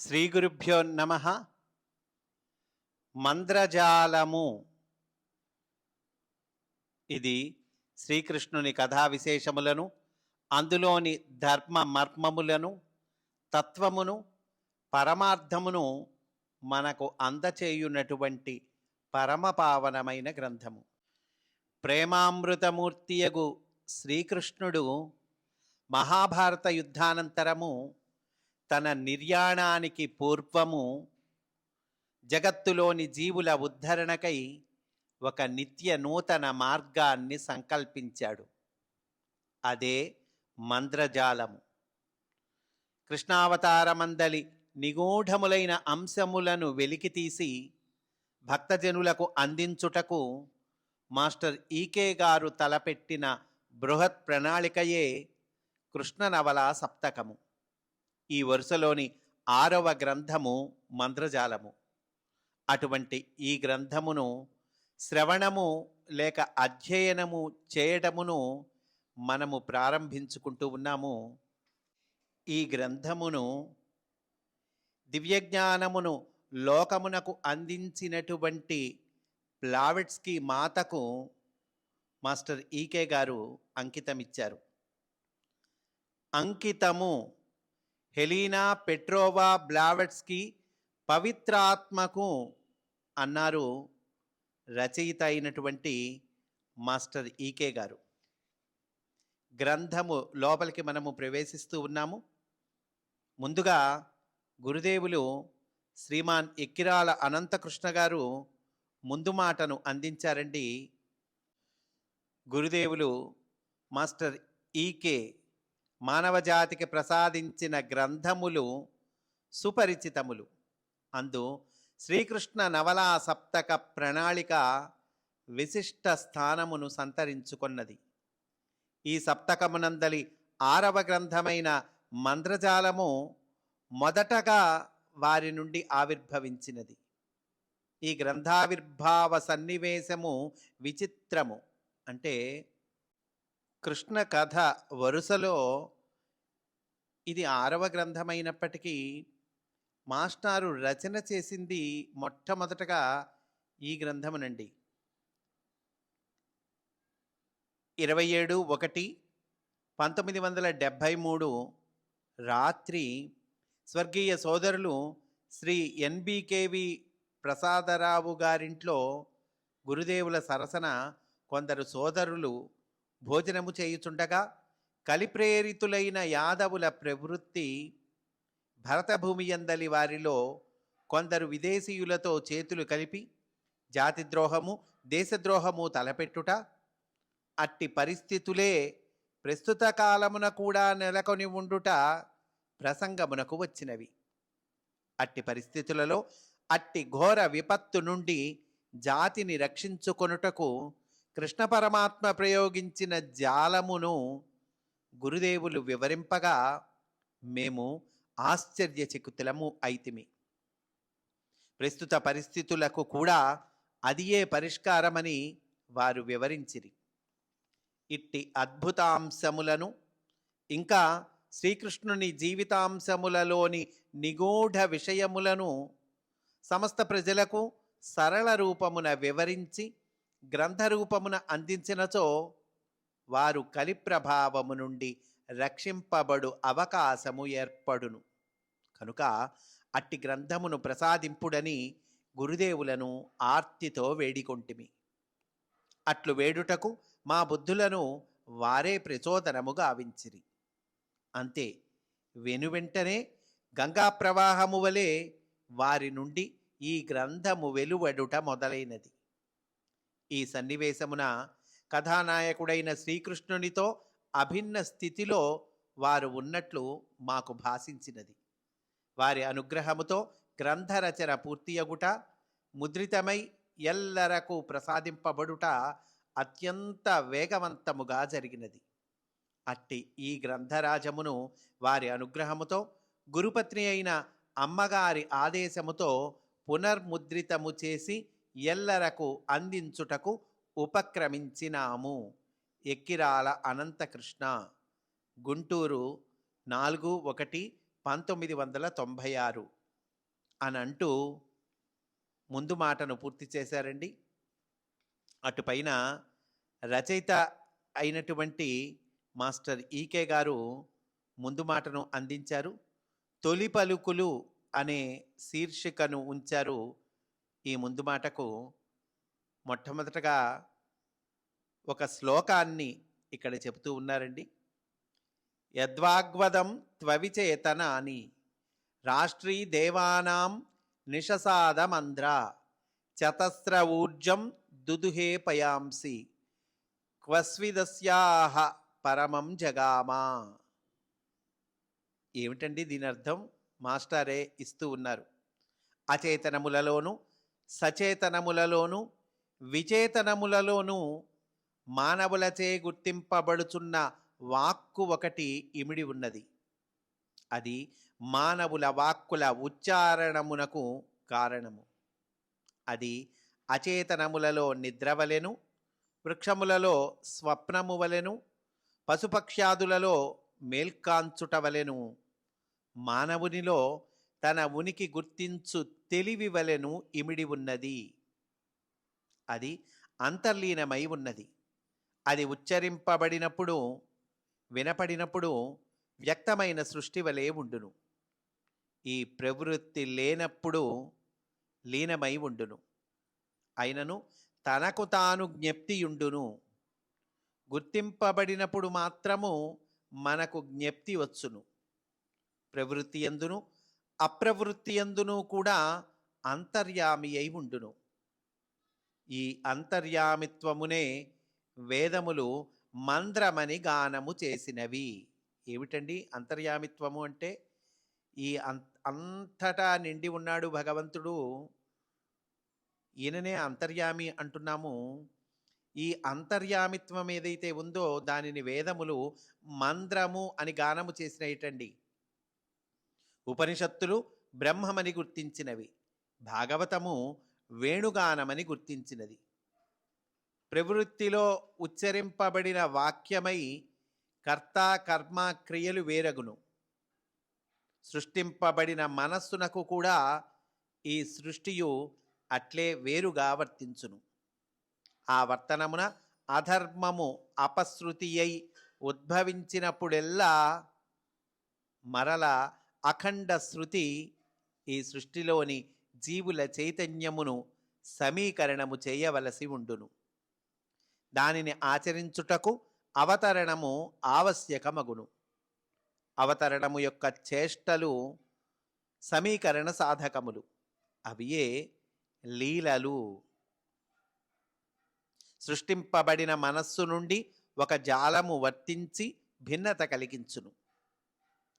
శ్రీ గురుభ్యో నమ. మంద్రజాలము. ఇది శ్రీకృష్ణుని కథా విశేషములను అందులోని ధర్మ మర్మములను తత్వమును పరమార్థమును మనకు అందచేయునటువంటి పరమపావనమైన గ్రంథము. ప్రేమామృతమూర్తియగు శ్రీకృష్ణుడు మహాభారత యుద్ధానంతరము తన నిర్యాణానికి పూర్వము జగత్తులోని జీవుల ఉద్ధరణకై ఒక నిత్య నూతన మార్గాన్ని సంకల్పించాడు. అదే మంద్రజాలము కృష్ణావతారమందలి నిగూఢములైన అంశములను వెలికితీసి భక్తజనులకు అందించుటకు మాస్టర్ ఈకే గారు తలపెట్టిన బృహత్ ప్రణాళికయే కృష్ణనవల సప్తకము. ఈ వరుసలోని ఆరవ గ్రంథము మంద్రజాలము అటువంటి ఈ గ్రంథమును శ్రవణము లేక అధ్యయనము చేయడమును మనము ప్రారంభించుకుంటూ ఉన్నాము. ఈ గ్రంథమును దివ్యజ్ఞానమును లోకమునకు అందించినటువంటి ప్లావెట్స్కి మాతకు మాస్టర్ ఈకే గారు అంకితమిచ్చారు. అంకితము హెలీనా పెట్రోవా బ్లావెట్స్కి పవిత్రాత్మకు అన్నారు రచయిత అయినటువంటి మాస్టర్ ఈకే గారు. గ్రంథము లోపలికి మనము ప్రవేశిస్తూ ఉన్నాము. ముందుగా గురుదేవులు శ్రీమాన్ ఎక్కిరాల అనంతకృష్ణ గారు ముందు మాటను అందించారండి. గురుదేవులు మాస్టర్ ఈకే మానవజాతికి ప్రసాదించిన గ్రంథములు సుపరిచితములు. అందు శ్రీకృష్ణ నవలా సప్తక ప్రణాళిక విశిష్ట స్థానమును సంతరించుకొన్నది. ఈ సప్తకమునందలి ఆరవ గ్రంథమైన మంద్రజాలము మొదటగా వారి నుండి ఆవిర్భవించినది. ఈ గ్రంథావిర్భావ సన్నివేశము విచిత్రము. అంటే కృష్ణ కథ వరుసలో ఇది ఆరవ గ్రంథమైనప్పటికీ మాస్టారు రచన చేసింది మొట్టమొదటగా ఈ గ్రంథమునండి. ఇరవై ఏడు ఒకటి పంతొమ్మిది వందల డెబ్భై మూడు రాత్రి స్వర్గీయ సోదరులు శ్రీ ఎన్బికేవి ప్రసాదరావు గారింట్లో గురుదేవుల సరసన కొందరు సోదరులు భోజనము చేయుచుండగా కలిప్రేరితులైన యాదవుల ప్రవృత్తి భరతభూమి ఎందలి వారిలో కొందరు విదేశీయులతో చేతులు కలిపి జాతిద్రోహము దేశద్రోహము తలపెట్టుట అట్టి పరిస్థితులే ప్రస్తుత కాలమున కూడా నెలకొని ఉండుట ప్రసంగమునకు వచ్చినవి. అట్టి పరిస్థితులలో అట్టి ఘోర విపత్తు నుండి జాతిని రక్షించుకొనుటకు కృష్ణ పరమాత్మ ప్రయోగించిన జాలమును గురుదేవులు వివరింపగా మేము ఆశ్చర్యచకితులము అయితిమి. ప్రస్తుత పరిస్థితులకు కూడా అదియే పరిష్కారమని వారు వివరించిరి. ఇట్టి అద్భుతాంశములను ఇంకా శ్రీకృష్ణుని జీవితాంశములలోని నిగూఢ విషయములను సమస్త ప్రజలకు సరళ రూపమున వివరించి గ్రంథ రూపమున అందించినచో వారు కలిప్రభావము నుండి రక్షింపబడు అవకాశము ఏర్పడును. కనుక అట్టి గ్రంథమును ప్రసాదింపుడని గురుదేవులను ఆర్తితో వేడికొంటిమి. అట్లు వేడుటకు మా బుద్ధులను వారే ప్రచోదనము గావించిరి. అంతే వెనువెంటనే గంగా ప్రవాహము వలె వారి నుండి ఈ గ్రంథము వెలువడుట మొదలైనది. ఈ సన్నివేశమున కథానాయకుడైన శ్రీకృష్ణునితో అభిన్న స్థితిలో వారు ఉన్నట్లు మాకు భాషించినది. వారి అనుగ్రహముతో గ్రంథరచన పూర్తియగుట ముద్రితమై ఎల్లరకు ప్రసాదింపబడుట అత్యంత వేగవంతముగా జరిగినది. అట్టి ఈ గ్రంథరాజమును వారి అనుగ్రహముతో గురుపత్ని అయిన అమ్మగారి ఆదేశముతో పునర్ముద్రితము చేసి ఎల్లరకు అందించుటకు ఉపక్రమించినాము. ఎక్కిరాల అనంతకృష్ణ గుంటూరు నాలుగు ఒకటి పంతొమ్మిది వందల తొంభై ఆరు. అని అంటూ ముందు మాటను పూర్తి చేశారండి. అటుపైన రచయిత అయినటువంటి మాస్టర్ ఈకే గారు ముందు మాటను అందించారు. తొలి పలుకులు అనే శీర్షికను ఉంచారు ఈ ముందు మాటకు. మొట్టమొదటగా ఒక శ్లోకాన్ని ఇక్కడ చెబుతూ ఉన్నారండి. యద్వాగ్వదం త్వవిచేతన అని రాష్ట్రీ దేవానాం నిషసాదమంద్ర చతస్ర ఊర్జం దుదుహే పయాంసి క్వస్విదస్యాహ పరమం జగామా. ఏమిటండి దీని అర్థం? మాస్టారే ఇస్తూ ఉన్నారు. అచేతనములలోను సచేతనములలోను విచేతనములలోనూ మానవులచే గుర్తింపబడుచున్న వాక్కు ఒకటి ఇమిడి ఉన్నది. అది మానవుల వాక్కుల ఉచ్చారణమునకు కారణము. అది అచేతనములలో నిద్రవలెను వృక్షములలో స్వప్నము వలెను పశుపక్ష్యాదులలో మేల్కాంచుటవలెను మానవునిలో తన ఉనికి గుర్తించు తెలివి వలెను ఇమిడి ఉన్నది. అది అంతర్లీనమై ఉన్నది. అది ఉచ్చరింపబడినప్పుడు వినపడినప్పుడు వ్యక్తమైన సృష్టి వలె ఉండును. ఈ ప్రవృత్తి లేనప్పుడు లీనమై ఉండును. అయినను తనకు తాను జ్ఞప్తియుండును. గుర్తింపబడినప్పుడు మాత్రము మనకు జ్ఞప్తి వచ్చును. ప్రవృత్తి ఎందును అప్రవృత్తి ఎందును కూడా అంతర్యామి అయి ఉండును. ఈ అంతర్యామిత్వమునే వేదములు మంద్రమని గానము చేసినవి. ఏమిటండి అంతర్యామిత్వము అంటే? ఈ అం అంతటా నిండి ఉన్నాడు భగవంతుడు. ఈయననే అంతర్యామి అంటున్నాము. ఈ అంతర్యామిత్వం ఏదైతే ఉందో దానిని వేదములు మంద్రము అని గానము చేసినటండి ఉపనిషత్తులు బ్రహ్మమని గుర్తించినవి. భాగవతము వేణుగానమని గుర్తించినది. ప్రవృత్తిలో ఉచ్చరింపబడిన వాక్యమై కర్త కర్మ క్రియలు వేరగును. సృష్టింపబడిన మనస్సునకు కూడా ఈ సృష్టియు అట్లే వేరుగా వర్తించును. ఆ వర్తనమున అధర్మము అపశృతి అయి ఉద్భవించినప్పుడెల్లా మరల అఖండ శృతి ఈ సృష్టిలోని జీవుల చైతన్యమును సమీకరణము చేయవలసి ఉండును. దానిని ఆచరించుటకు అవతరణము ఆవశ్యకమగును. అవతరణము యొక్క చేష్టలు సమీకరణ సాధకములు. అవియే లీలలు. సృష్టింపబడిన మనస్సు నుండి ఒక జాలము వర్తించి భిన్నత కలిగించును.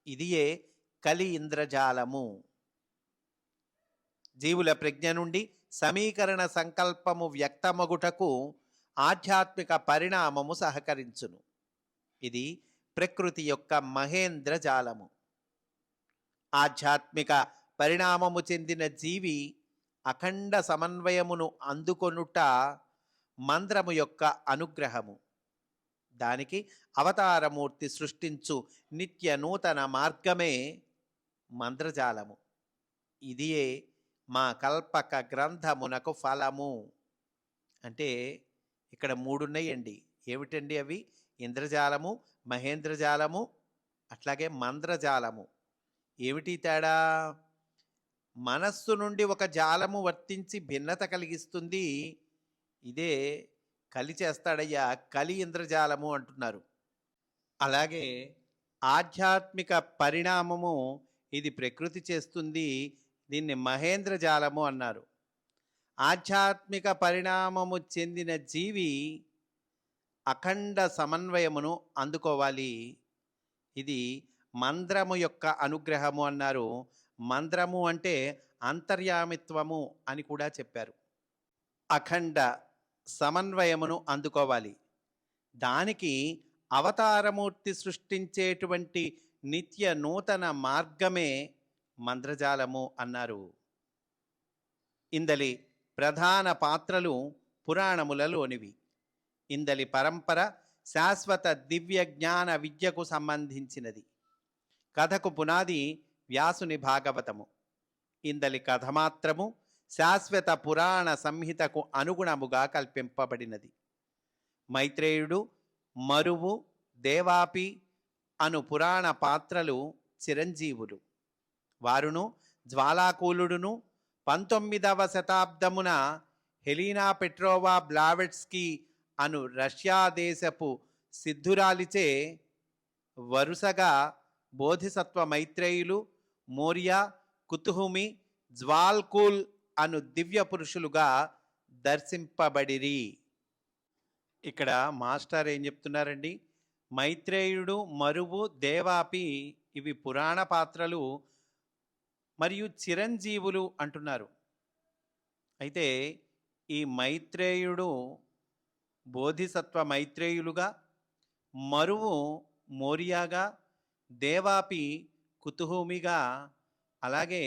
ఇదియే కలి ఇంద్రజాలము. జీవుల ప్రజ్ఞ నుండి సమీకరణ సంకల్పము వ్యక్తమగుటకు ఆధ్యాత్మిక పరిణామము సహకరించును. ఇది ప్రకృతి యొక్క మహేంద్ర జాలము. ఆధ్యాత్మిక పరిణామము చెందిన జీవి అఖండ సమన్వయమును అందుకొనుట మంత్రము యొక్క అనుగ్రహము. దానికి అవతారమూర్తి సృష్టించు నిత్య నూతన మార్గమే మంత్రజాలము. ఇదియే మా కల్పక గ్రంథమునకు ఫలము. అంటే ఇక్కడ మూడున్నాయండి. ఏమిటండి అవి? ఇంద్రజాలము మహేంద్రజాలము అట్లాగే మంద్రజాలము. ఏమిటి తేడా? మనస్సు నుండి ఒక జాలము వర్తించి భిన్నత కలిగిస్తుంది. ఇదే కలి చేస్తాడయ్యా కలి ఇంద్రజాలము అంటున్నారు. అలాగే ఆధ్యాత్మిక పరిణామము ఇది ప్రకృతి చేస్తుంది దీన్ని మహేంద్రజాలము అన్నారు. ఆధ్యాత్మిక పరిణామము చెందిన జీవి అఖండ సమన్వయమును అందుకోవాలి. ఇది మంద్రము యొక్క అనుగ్రహము అన్నారు. మంద్రము అంటే అంతర్యామిత్వము అని కూడా చెప్పారు. అఖండ సమన్వయమును అందుకోవాలి. దానికి అవతారమూర్తి సృష్టించేటువంటి నిత్య నూతన మార్గమే మంద్రజాలము అన్నారు. ఇందలి ప్రధాన పాత్రలు పురాణములలోనివి. ఇందలి పరంపర శాశ్వత దివ్య జ్ఞాన విద్యకు సంబంధించినది. కథకు పునాది వ్యాసుని భాగవతము. ఇందలి కథ మాత్రము శాశ్వత పురాణ సంహితకు అనుగుణముగా కల్పింపబడినది. మైత్రేయుడు మరువు దేవాపి అను పురాణ పాత్రలు చిరంజీవులు. వారును జ్వాలాకూలుడును పంతొమ్మిదవ శతాబ్దమున హెలీనా పెట్రోవా బ్లావెట్స్కీ అను రష్యా దేశపు సిద్ధురాలిచే వరుసగా బోధిసత్వ మైత్రేయులు మోరియా కుతుహుమి జ్వాల్కూల్ అను దివ్య పురుషులుగా దర్శింపబడిరి. ఇక్కడ మాస్టర్ ఏం చెప్తున్నారండి? మైత్రేయుడు మరువు దేవాపి ఇవి పురాణ పాత్రలు మరియు చిరంజీవులు అంటున్నారు. అయితే ఈ మైత్రేయుడు బోధిసత్వ మైత్రేయులుగా మరువు మోరియాగా దేవాపి కుతుహూమిగా అలాగే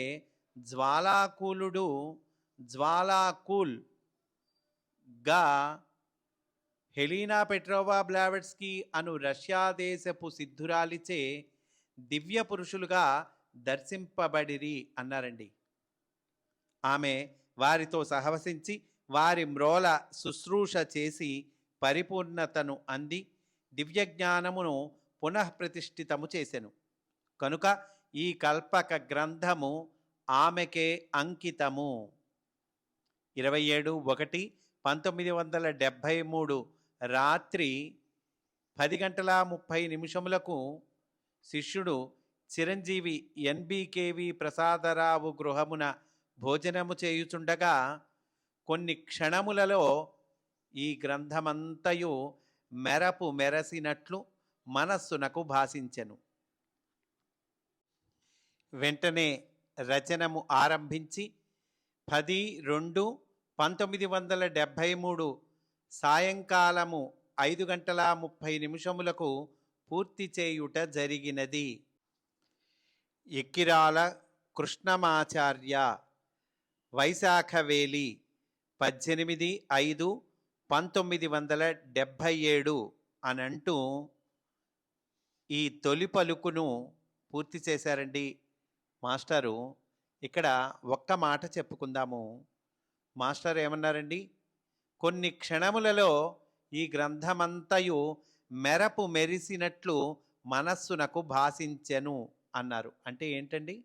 జ్వాలాకూలుడు జ్వాలాకూల్గా హెలీనా పెట్రోవా బ్లావెట్స్కీ అను రష్యా దేశపు సిద్ధురాలిచే దివ్య పురుషులుగా దర్శింపబడిరి అన్నారండి. ఆమె వారితో సహవసించి వారి మ్రోల శుశ్రూష చేసి పరిపూర్ణతను అంది. దివ్యజ్ఞానమును పునఃప్రతిష్ఠితము చేసెను. కనుక ఈ కల్పక గ్రంథము ఆమెకే అంకితము. ఇరవై ఏడు ఒకటి పంతొమ్మిది వందల డెబ్భై మూడు రాత్రి పది గంటల ముప్పై నిమిషములకు శిష్యుడు చిరంజీవి ఎన్బికేవి ప్రసాదరావు గృహమున భోజనము చేయుచుండగా కొన్ని క్షణములలో ఈ గ్రంథమంతయు మెరపు మెరసినట్లు మనస్సునకు భాషించెను వెంటనే రచనము ఆరంభించి పది రెండు పంతొమ్మిది వందల డెబ్భై మూడు సాయంకాలము ఐదు గంటల ముప్పై నిమిషములకు పూర్తి చేయుట జరిగినది. ఎక్కిరాల కృష్ణమాచార్య వైశాఖవేలి పద్దెనిమిది ఐదు పంతొమ్మిది వందల డెబ్భై ఏడు అనంటూ ఈ తొలి పలుకును పూర్తి చేశారండి. మాస్టరు ఇక్కడ ఒక్క మాట చెప్పుకుందాము. మాస్టర్ ఏమన్నారండి? కొన్ని క్షణములలో ఈ గ్రంథమంతయు మెరపు మెరిసినట్లు మనస్సునకు భాషించెను అన్నారు. అంటే ఏంటండి?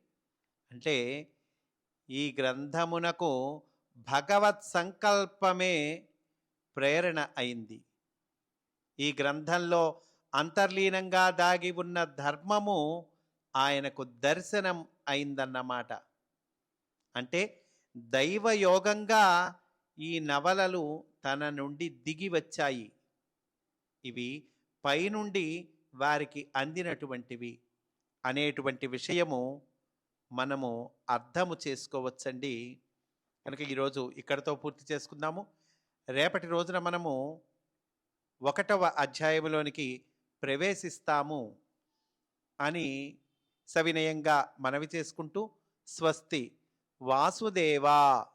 అంటే ఈ గ్రంథమునకు భగవత్ సంకల్పమే ప్రేరణ అయింది. ఈ గ్రంథంలో అంతర్లీనంగా దాగి ఉన్న ధర్మము ఆయనకు దర్శనం అయిందన్నమాట. అంటే దైవయోగంగా ఈ నవలలు తన నుండి దిగి వచ్చాయి. ఇవి పైనుండి వారికి అందినటువంటివి. అనేటువంటి విషయము మనము అర్థము చేసుకోవచ్చండి. కనుక ఈరోజు ఇక్కడతో పూర్తి చేసుకుందాము. రేపటి రోజున మనము ఒకటవ అధ్యాయంలోనికి ప్రవేశిస్తాము అని సవినయంగా మనవి చేసుకుంటూ స్వస్తి వాసుదేవా